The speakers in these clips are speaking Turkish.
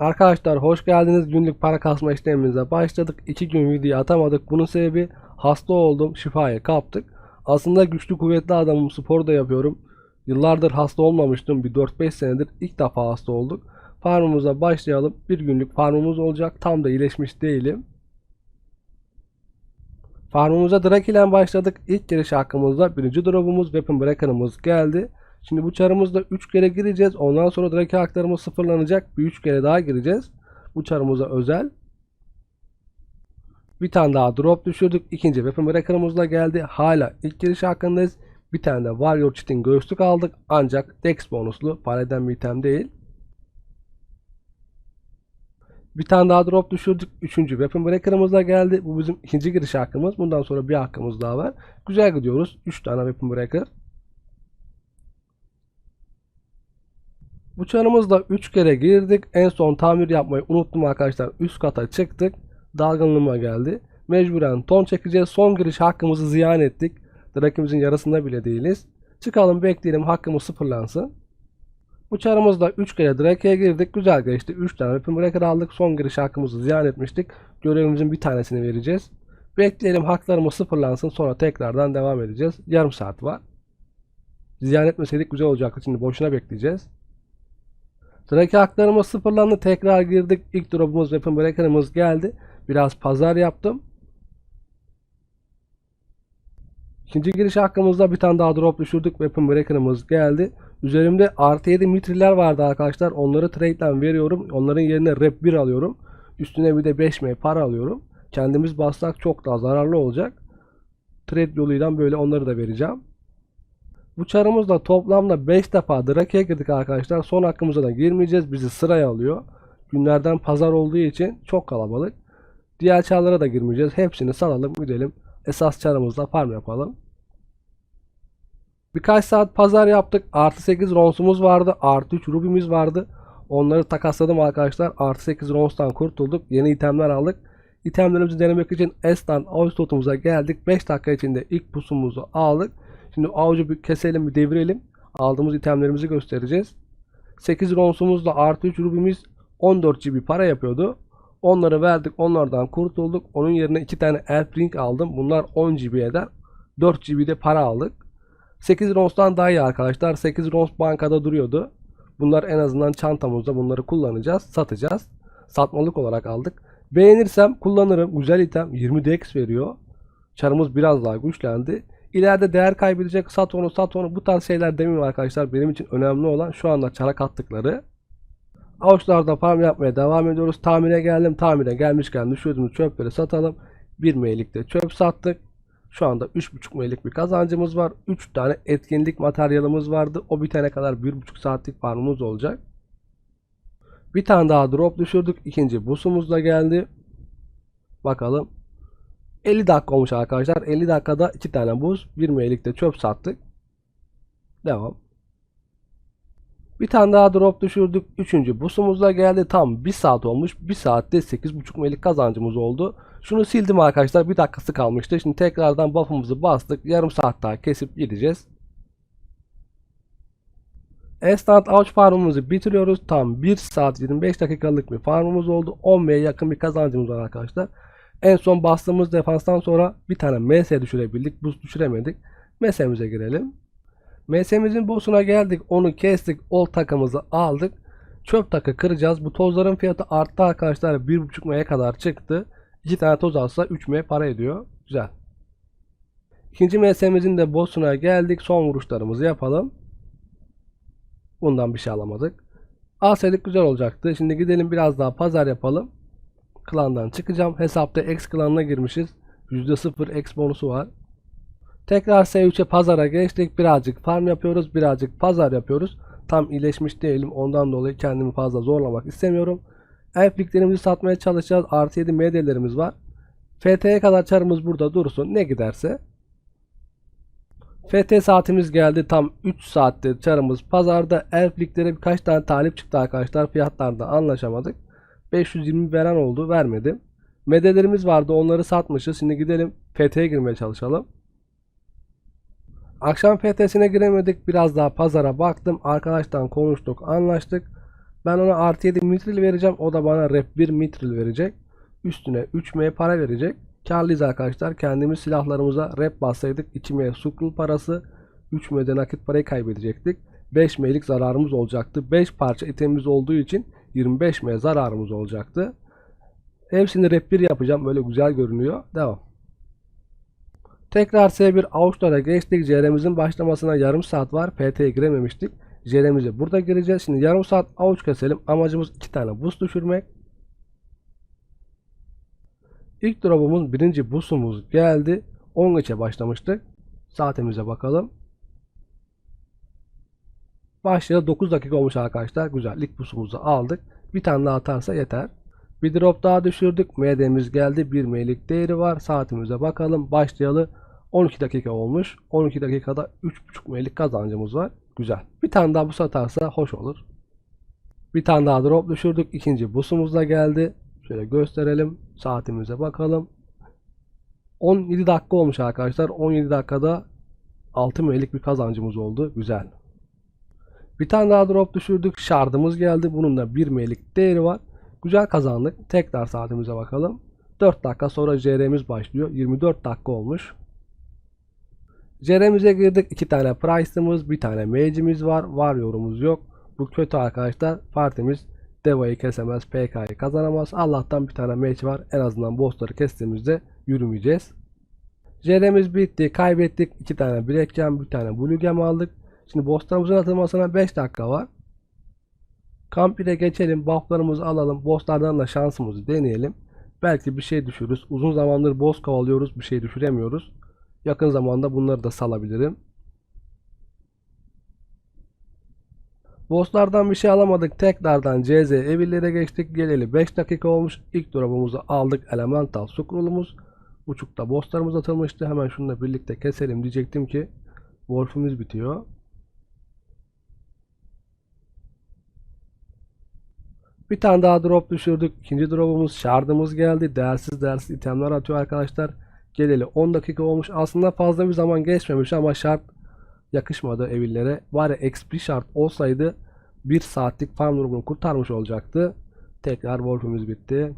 Arkadaşlar hoş geldiniz. Günlük para kasma işlemimize başladık. 2 gün video atamadık. Bunun sebebi hasta oldum. Şifayı kaptık. Aslında güçlü kuvvetli adamım. Spor da yapıyorum. Yıllardır hasta olmamıştım. Bir 4-5 senedir ilk defa hasta olduk. Farmımıza başlayalım. Bir günlük farmımız olacak. Tam da iyileşmiş değilim. Farmımıza Drake ile başladık. İlk giriş hakkımızda birinci drop'umuz Weapon Breaker'ımız geldi. Şimdi bu çarımızda 3 kere gireceğiz. Ondan sonra Drake haklarımız sıfırlanacak. Bir 3 kere daha gireceğiz. Bu çarımıza özel. Bir tane daha drop düşürdük. İkinci Weapon Breaker'ımızla geldi. Hala ilk giriş hakkındayız. Bir tane de Warrior Cheat'in göğüslük aldık. Ancak Dex bonuslu. Para eden bir item değil. Bir tane daha drop düşürdük. Üçüncü Weapon Breaker'ımızla geldi. Bu bizim ikinci giriş hakkımız. Bundan sonra bir hakkımız daha var. Güzel gidiyoruz. 3 tane Weapon Breaker. Bu çarımızda 3 kere girdik. En son tamir yapmayı unuttum arkadaşlar. Üst kata çıktık. Dalgınlığıma geldi. Mecburen ton çekeceğiz. Son giriş hakkımızı ziyan ettik. Drakimizin yarısında bile değiliz. Çıkalım bekleyelim hakkımız sıfırlansın. Bu çarımızda 3 kere Drake'ye girdik. Güzel geçti. 3 tane Weapon Breaker aldık. Son giriş hakkımızı ziyan etmiştik. Görevimizin bir tanesini vereceğiz. Bekleyelim haklarımız sıfırlansın. Sonra tekrardan devam edeceğiz. Yarım saat var. Ziyan etmeseydik güzel olacaktı. Şimdi boşuna bekleyeceğiz. Drake haklarımız sıfırlandı. Tekrar girdik. İlk drop'umuz Weapon Breaker'ımız geldi. Biraz pazar yaptım. İkinci giriş hakkımızda bir tane daha drop düşürdük. Weapon Breaker'ımız geldi. Üzerimde artı 7 mitriller vardı arkadaşlar. Onları trade'den veriyorum. Onların yerine rep 1 alıyorum. Üstüne bir de 5M para alıyorum. Kendimiz bassak çok daha zararlı olacak. Trade yoluyla böyle onları da vereceğim. Bu çarımızda toplamda 5 defa Drake'ye girdik arkadaşlar. Son hakkımıza da girmeyeceğiz. Bizi sıraya alıyor. Günlerden pazar olduğu için çok kalabalık. Diğer çarlara da girmeyeceğiz. Hepsini salalım gidelim. Esas çarımızda farm yapalım. Birkaç saat pazar yaptık. Artı 8 ronsumuz vardı. Artı 3 rubimiz vardı. Onları takasladım arkadaşlar. Artı 8 ronstan kurtulduk. Yeni itemler aldık. İtemlerimizi denemek için Estan Avustot'umuza geldik. 5 dakika içinde ilk pusumuzu aldık. Şimdi avucu bir keselim bir devirelim. Aldığımız itemlerimizi göstereceğiz. 8 ronsumuzla artı 3 rubimiz 14 GB para yapıyordu. Onları verdik. Onlardan kurtulduk. Onun yerine 2 tane elf ring aldım. Bunlar 10 GB eder. 4 GB'de para aldık. 8 ronstan daha iyi arkadaşlar. 8 rons bankada duruyordu. Bunlar en azından çantamızda bunları kullanacağız. Satacağız. Satmalık olarak aldık. Beğenirsem kullanırım. Güzel item. 20 dex veriyor. Çarımız biraz daha güçlendi. İleride değer kaybedecek. Sat onu sat onu. Bu tarz şeyler demeyeyim arkadaşlar. Benim için önemli olan şu anda çara kattıkları. Avuçlarda farm yapmaya devam ediyoruz. Tamire geldim. Tamire gelmişken düşürdüğümüz çöpleri satalım. 1 meylikte çöp sattık. Şu anda 3.5 meylik bir kazancımız var. 3 tane etkinlik materyalimiz vardı. O bitene kadar 1.5 saatlik farmımız olacak. Bir tane daha drop düşürdük. İkinci busumuz da geldi. Bakalım. 50 dakika olmuş arkadaşlar. 50 dakikada 2 tane buz. 1 meylikte çöp sattık. Devam. Bir tane daha drop düşürdük. Üçüncü busumuz da geldi. Tam 1 saat olmuş. 1 saatte 8.5 meylik kazancımız oldu. Şunu sildim arkadaşlar. Bir dakikası kalmıştı. Şimdi tekrardan buff'ımızı bastık. Yarım saat daha kesip gideceğiz. Instant Ouch farmımızı bitiriyoruz. Tam 1 saat 25 dakikalık bir farmımız oldu. 10 M'ye yakın bir kazancımız var arkadaşlar. En son bastığımız defanstan sonra bir tane MS düşürebildik. Boost düşüremedik. MS'mize girelim. MS'mizin boss'una geldik. Onu kestik. Ol takımızı aldık. Çöp takı kıracağız. Bu tozların fiyatı arttı arkadaşlar. 1.5 M'ye kadar çıktı. 2 tane toz alsa 3 M para ediyor. Güzel. İkinci MS'mizin de boss'una geldik. Son vuruşlarımızı yapalım. Bundan bir şey alamadık. Alsaydık güzel olacaktı. Şimdi gidelim biraz daha pazar yapalım. Klandan çıkacağım. Hesapta X klanına girmişiz. %0 X bonusu var. Tekrar S3'e pazara geçtik. Birazcık farm yapıyoruz. Birazcık pazar yapıyoruz. Tam iyileşmiş değilim. Ondan dolayı kendimi fazla zorlamak istemiyorum. Elfliklerimizi satmaya çalışacağız. Artı 7 MD'lerimiz var. FT'ye kadar çarımız burada dursun. Ne giderse. FT saatimiz geldi. Tam 3 saattir çarımız pazarda. Elfliklere birkaç tane talip çıktı arkadaşlar. Fiyatlarda anlaşamadık. 520 veren oldu. Vermedim. Medelerimiz vardı. Onları satmışız. Şimdi gidelim FT'ye girmeye çalışalım. Akşam FT'sine giremedik. Biraz daha pazara baktım. Arkadaştan konuştuk. Anlaştık. Ben ona artı 7 mitril vereceğim. O da bana rep 1 mitril verecek. Üstüne 3M para verecek. Karlıyız arkadaşlar. Kendimiz silahlarımıza rep bassaydık 2M sukrul parası 3M'de nakit parayı kaybedecektik. 5M'lik zararımız olacaktı. 5 parça itemimiz olduğu için 25M zararımız olacaktı. Hepsini rep 1 yapacağım. Böyle güzel görünüyor. Devam. Tekrar S1 avuçlara geçtik. JR'mizin başlamasına yarım saat var. PT'ye girememiştik. JR'mize burada gireceğiz. Şimdi yarım saat avuç keselim. Amacımız iki tane boost düşürmek. İlk drop'umuz birinci boost'umuz geldi. 10 geçe başlamıştık. Saatimize bakalım. Başlayalı 9 dakika olmuş arkadaşlar. Güzel. İlk boost'umuzu aldık. Bir tane daha atarsa yeter. Bir drop daha düşürdük. MD'miz geldi. 1 M'lik değeri var. Saatimize bakalım. Başlayalı 12 dakika olmuş. 12 dakikada 3.5 M'lik kazancımız var. Güzel. Bir tane daha bu satarsa hoş olur. Bir tane daha drop düşürdük. İkinci busumuz da geldi. Şöyle gösterelim. Saatimize bakalım. 17 dakika olmuş arkadaşlar. 17 dakikada 6 M'lik bir kazancımız oldu. Güzel. Bir tane daha drop düşürdük. Şardımız geldi. Bunun da 1 M'lik değeri var. Güzel kazandık. Tekrar saatimize bakalım. 4 dakika sonra JR'miz başlıyor. 24 dakika olmuş. JR'mize girdik. 2 tane Price'ımız, bir tane Mage'imiz var. Warrior'umuz yok. Bu kötü arkadaşlar. Partimiz Deva'yı kesemez, PK'yı kazanamaz. Allah'tan bir tane mage var. En azından bossları kestiğimizde yürümeyeceğiz. JR'miz bitti. Kaybettik. 2 tane Black Gem, bir tane Blue Gem aldık. Şimdi bosslarımızın atılmasına 5 dakika var. Kamp ile geçelim. Bufflarımızı alalım. Bosslardan da şansımızı deneyelim. Belki bir şey düşürürüz. Uzun zamandır boss kovalıyoruz. Bir şey düşüremiyoruz. Yakın zamanda bunları da salabilirim. Bosslardan bir şey alamadık. Tekrardan CZ evillere geçtik. Geleli 5 dakika olmuş. İlk drop'umuzu aldık. Elemental Scroll'umuz. Uçukta bosslarımız atılmıştı. Hemen şununla birlikte keselim diyecektim ki Wolf'ümüz bitiyor. Bir tane daha drop düşürdük. İkinci drop'umuz şardımız geldi. Değersiz değersiz itemler atıyor arkadaşlar. Geleli 10 dakika olmuş. Aslında fazla bir zaman geçmemiş ama şart yakışmadı evillere. Var ya XP şart olsaydı 1 saatlik farm durumunu kurtarmış olacaktı. Tekrar Wolf'ümüz bitti.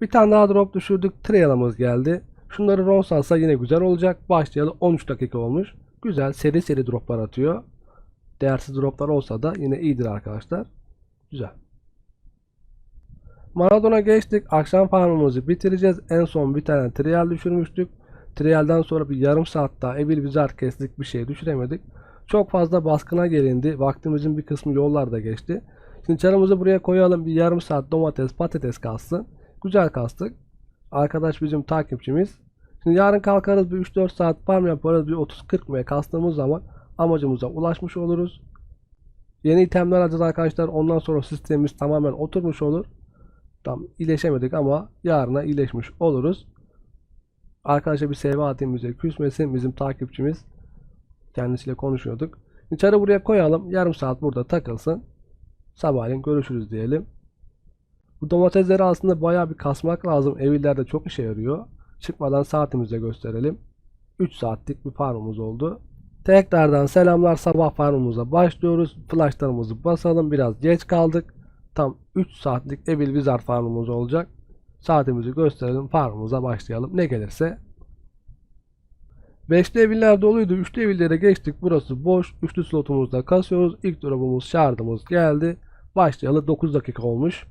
Bir tane daha drop düşürdük. Trial'ımız geldi. Şunları ron alsa yine güzel olacak. Başlayalı 13 dakika olmuş. Güzel seri seri droplar atıyor. Değersiz droplar olsa da yine iyidir arkadaşlar. Güzel. Maradona geçtik. Akşam farmımızı bitireceğiz. En son bir tane trial düşürmüştük. Trial'den sonra bir yarım saat daha Evil Wizard kestik. Bir şey düşüremedik. Çok fazla baskına gelindi. Vaktimizin bir kısmı yollarda geçti. Şimdi çarımızı buraya koyalım. Bir yarım saat domates, patates kalsın. Güzel kastık. Arkadaş bizim takipçimiz. Şimdi yarın kalkarız bir 3-4 saat farm yaparız. Bir 30-40 M kastığımız zaman amacımıza ulaşmış oluruz. Yeni itemler alacağız arkadaşlar. Ondan sonra sistemimiz tamamen oturmuş olur. Tam iyileşemedik ama yarına iyileşmiş oluruz. Arkadaşa bir sevgi atayım bize küsmesin. Bizim takipçimiz. Kendisiyle konuşuyorduk. İçeri buraya koyalım. Yarım saat burada takılsın. Sabahleyin görüşürüz diyelim. Bu domatesleri aslında bayağı bir kasmak lazım. Evlerde çok işe yarıyor. Çıkmadan saatimize gösterelim. 3 saatlik bir farmımız oldu. Tekrardan selamlar sabah farmımıza başlıyoruz. Flashlarımızı basalım. Biraz geç kaldık. Tam 3 saatlik Evil Wizard farmımız olacak. Saatimizi gösterelim. Farmımıza başlayalım. Ne gelirse. 5'li eviller doluydu. 3'lü evillere geçtik. Burası boş. 3'lü slotumuzda kasıyoruz. İlk drop'umuz şardımız geldi. Başlayalı 9 dakika olmuş.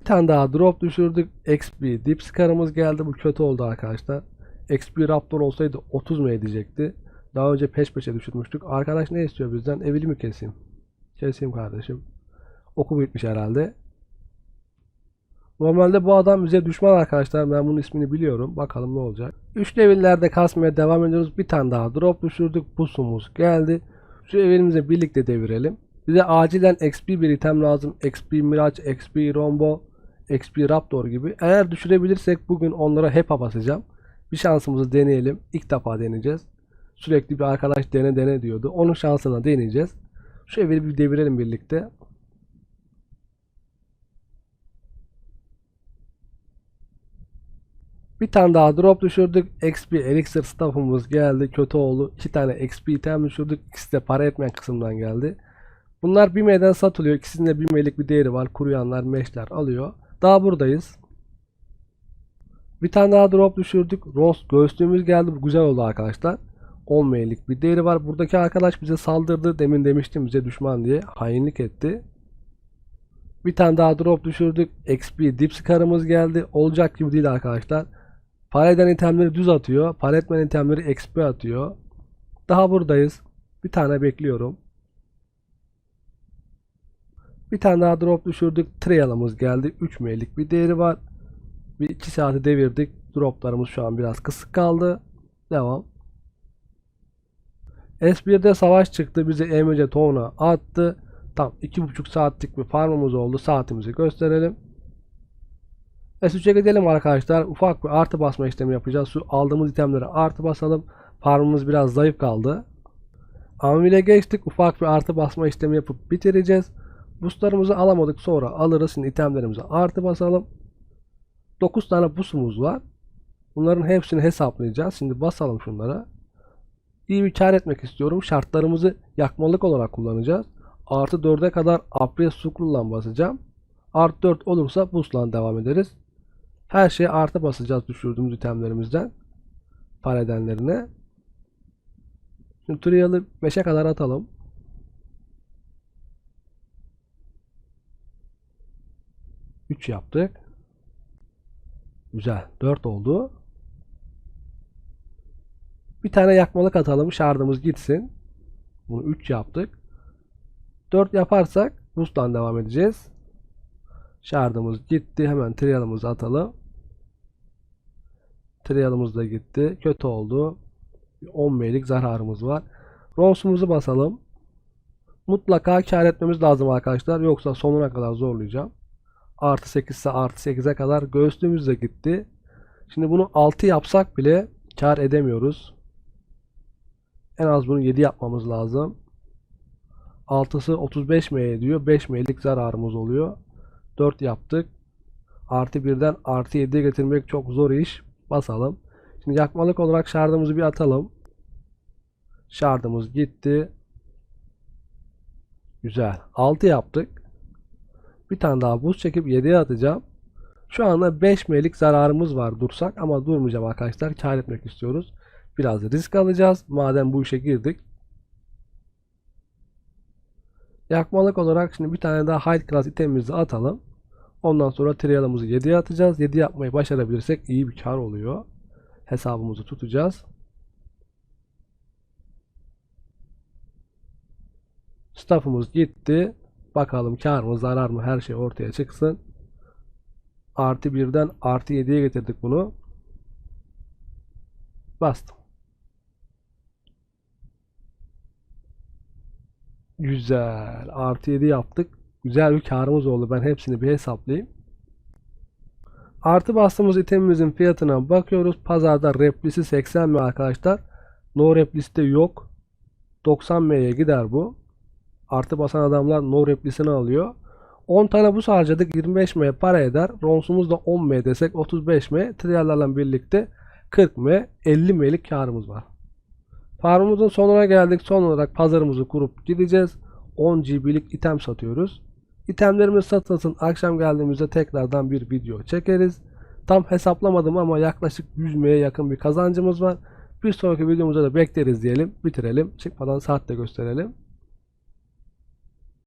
Bir tane daha drop düşürdük. XP Deep Scar'ımız geldi. Bu kötü oldu arkadaşlar. XP Raptor olsaydı 30 mu edecekti? Daha önce peş peşe düşürmüştük. Arkadaş ne istiyor bizden? Evili mi keseyim? Keseyim kardeşim. Oku bitmiş herhalde. Normalde bu adam bize düşman arkadaşlar. Ben bunun ismini biliyorum. Bakalım ne olacak. 3 levellerde kasmaya devam ediyoruz. Bir tane daha drop düşürdük. Pusumuz geldi. Şu evimizi birlikte devirelim. Bize acilen XP bir item lazım. XP Miraç, XP Rombo, XP Raptor gibi. Eğer düşürebilirsek bugün onlara hep basacağım. Bir şansımızı deneyelim. İlk defa deneyeceğiz. Sürekli bir arkadaş dene dene diyordu. Onun şansına deneyeceğiz. Şu evi bir devirelim birlikte. Bir tane daha drop düşürdük. XP Elixir staff'ımız geldi. Kötü oldu. İki tane XP item düşürdük. İkisi de para etmeyen kısımdan geldi. Bunlar BİM'den satılıyor. İkisinin de BİM'lik bir değeri var. Kuruyanlar, meşler alıyor. Daha buradayız. Bir tane daha drop düşürdük. Rose göğüslüğümüz geldi. Bu güzel oldu arkadaşlar. 10 meylik bir değeri var. Buradaki arkadaş bize saldırdı. Demin demiştim bize düşman diye. Hainlik etti. Bir tane daha drop düşürdük. XP Dipscar'ımız geldi. Olacak gibi değil arkadaşlar. Para eden itemleri düz atıyor. Para etmeyen itemleri XP atıyor. Daha buradayız. Bir tane bekliyorum. Bir tane daha drop düşürdük. Trial'ımız geldi. 3 meylik bir değeri var. Bir 2 saati devirdik. Droplarımız şu an biraz kısık kaldı. Devam. S1'de savaş çıktı. Bizi Emice Town'a attı. Tam 2,5 saatlik bir farmımız oldu. Saatimizi gösterelim. S3'e gidelim arkadaşlar. Ufak bir artı basma işlemi yapacağız. Şu aldığımız itemlere artı basalım. Farmımız biraz zayıf kaldı. Anvil'e geçtik. Ufak bir artı basma işlemi yapıp bitireceğiz. Boostlarımızı alamadık. Sonra alırız. Şimdi itemlerimize artı basalım. 9 tane boostumuz var. Bunların hepsini hesaplayacağız. Şimdi basalım şunlara. İyi bir kar etmek istiyorum. Şartlarımızı yakmalık olarak kullanacağız. Artı 4'e kadar April Scroll'la basacağım. Artı 4 olursa boost'la devam ederiz. Her şeye artı basacağız düşürdüğümüz itemlerimizden. Para edenlerine. Şimdi Trial'ı 5'e kadar atalım. Üç yaptık. Güzel. 4 oldu. Bir tane yakmalık atalım. Şardımız gitsin. Bunu 3 yaptık. 4 yaparsak boost'tan devam edeceğiz. Şardımız gitti. Hemen trial'ımızı atalım. Trial'ımız da gitti. Kötü oldu. 10 meylik zararımız var. Ronsumuzu basalım. Mutlaka kar etmemiz lazım arkadaşlar. Yoksa sonuna kadar zorlayacağım. Artı 8 ise artı 8'e kadar göğüslüğümüz de gitti. Şimdi bunu 6 yapsak bile kar edemiyoruz. En az bunu 7 yapmamız lazım. 6'sı 35 M ediyor. 5 M'lik zararımız oluyor. 4 yaptık. Artı 1'den artı 7'ye getirmek çok zor iş. Basalım. Şimdi yakmalık olarak şardımızı bir atalım. Şardımız gitti. Güzel. 6 yaptık. Bir tane daha buz çekip 7'ye atacağım. Şu anda 5 M'lik zararımız var dursak ama durmayacağım arkadaşlar. Kar etmek istiyoruz. Biraz risk alacağız. Madem bu işe girdik. Yakmalık olarak şimdi bir tane daha high class itemimizi atalım. Ondan sonra trial'ımızı 7'ye atacağız. 7 yapmayı başarabilirsek iyi bir kar oluyor. Hesabımızı tutacağız. Staff'ımız gitti. Bakalım kar mı zarar mı her şey ortaya çıksın. Artı 1'den artı 7'ye getirdik bunu. Bastım. Güzel. Artı 7 yaptık. Güzel bir karımız oldu. Ben hepsini bir hesaplayayım. Artı bastığımız itemimizin fiyatına bakıyoruz. Pazarda replisi 80 mi arkadaşlar? No replisi de yok. 90 M'ye gider bu. Artı basan adamlar no replisini alıyor. 10 tane buz harcadık 25 M para eder. Ronsumuz da 10 M desek 35 M. Trial'larla birlikte 40 M 50 M'lik karımız var. Farmımızın sonuna geldik. Son olarak pazarımızı kurup gideceğiz. 10 GB'lik item satıyoruz. İtemlerimiz satılsın. Akşam geldiğimizde tekrardan bir video çekeriz. Tam hesaplamadım ama yaklaşık 100 M'ye yakın bir kazancımız var. Bir sonraki videomuzda da bekleriz diyelim. Bitirelim. Çıkmadan saat de gösterelim.